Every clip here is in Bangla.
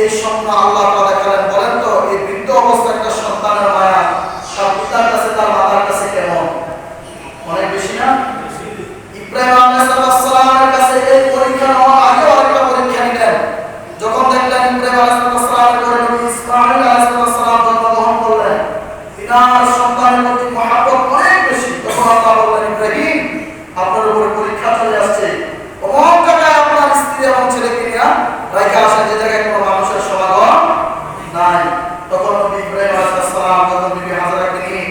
এই সন্তান আল্লাহ তাআলা দেখালেন বলেন তো, এই বৃদ্ধ অবস্থায় একটা সন্তানের মায়া। তার পিতার কাছে, তার মাতার কাছে কেমন? অনেক বেশি না? ইব্রাহিম আলাইহিসসালামের কাছে এই পরীক্ষা নেওয়ার আগে আরেকটা পরীক্ষা নিলেন যখন দেখলেন ইব্রাহিম আলাইহিসসালামের ঘরে নবী ইসমাঈল আলাইহিসসালাম জন্মগ্রহণ করলেন তিনার সন্তানের প্রতি মহাব্বত অনেক বেশি তখন আল্লাহ বললেন ইব্রাহিম আপনার উপরে পরীক্ষা চলে আসছে অমন জায়গায় আপনার স্ত্রী এবং ছেলেকে নিয়ে রাইখা আসেন যে জায়গায় কোনো মানুষের সমাগম নাই তখন নবী ইব্রাহিম আলাইহিসসালাম যখন বিবি হাজারাকে নিয়ে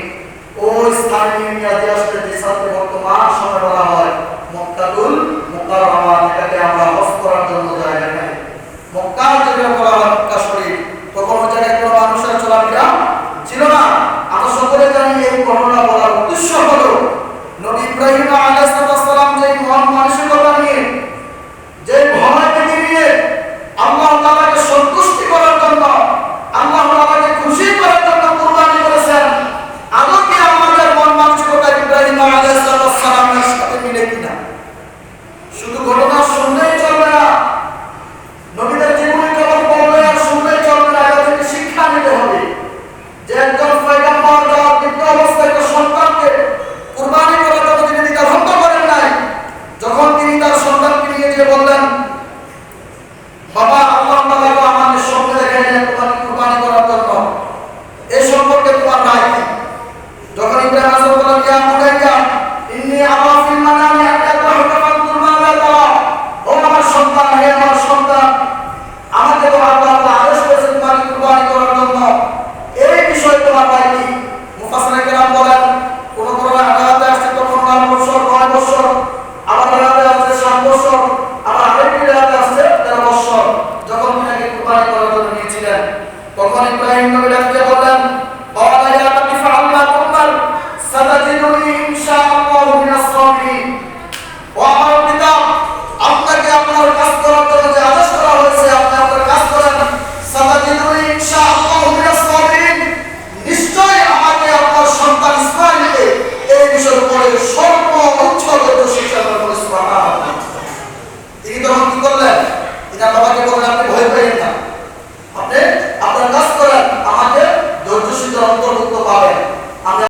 ওই স্থানে নিয়ে নিয়ে আসতে আসতে যে স্থানকে বর্তমান সময় বলা হয় মক্কাতুল মুকাররমা এটাকে আমরা শুধু ঘটনা শুনলেই চলবে না। নবীদের জীবনী কেবল বললে আর শুনলেই চলবে না, এটা থেকে শিক্ষা নিতে হবে। যে একজন পয়গম্বর যার বৃদ্ধ অবস্থায় একটা সন্তানকে কুরবানি করার জন্য তিনি দ্বিধাভঙ্গ করেন নাই, যখন তিনি তার সন্তানকে নিয়ে যে বললেন, বাবা, আল্লাহ তাআলা তো আমাদের স্বপ্নে দেখাইলেন তোমাকে কুরবানি করার জন্য। এই সম্পর্কে তোমার রায় যখন ইব্রাহিম আলাইহিস সালাম ইয়া বুনাইয়া ইন্নী আরা ফিল মানামি আন্না তাহুকা ফাকুরবানা তাআলা ও আমার সন্তান হে আমার সন্তান আমাকে তো আল্লাহ তাআলা আদেশ করেছেন তোমাকে কুরবানি করার জন্য এই বিষয়ে তোমার রায় কি মুফাসসিরিন কেরাম বলেন কোন কোন আয়াতে আসছে তো 15 বছর 9 বছর আবার আয়াতে আসছে 7 বছর আর আগের আয়াতে আসছে 13 বছর যখন তিনাকে কুরবানি করার জন্য নিয়েছিলেন। তখন ইব্রাহিম নবী ডাকতে তিনি বাবাকে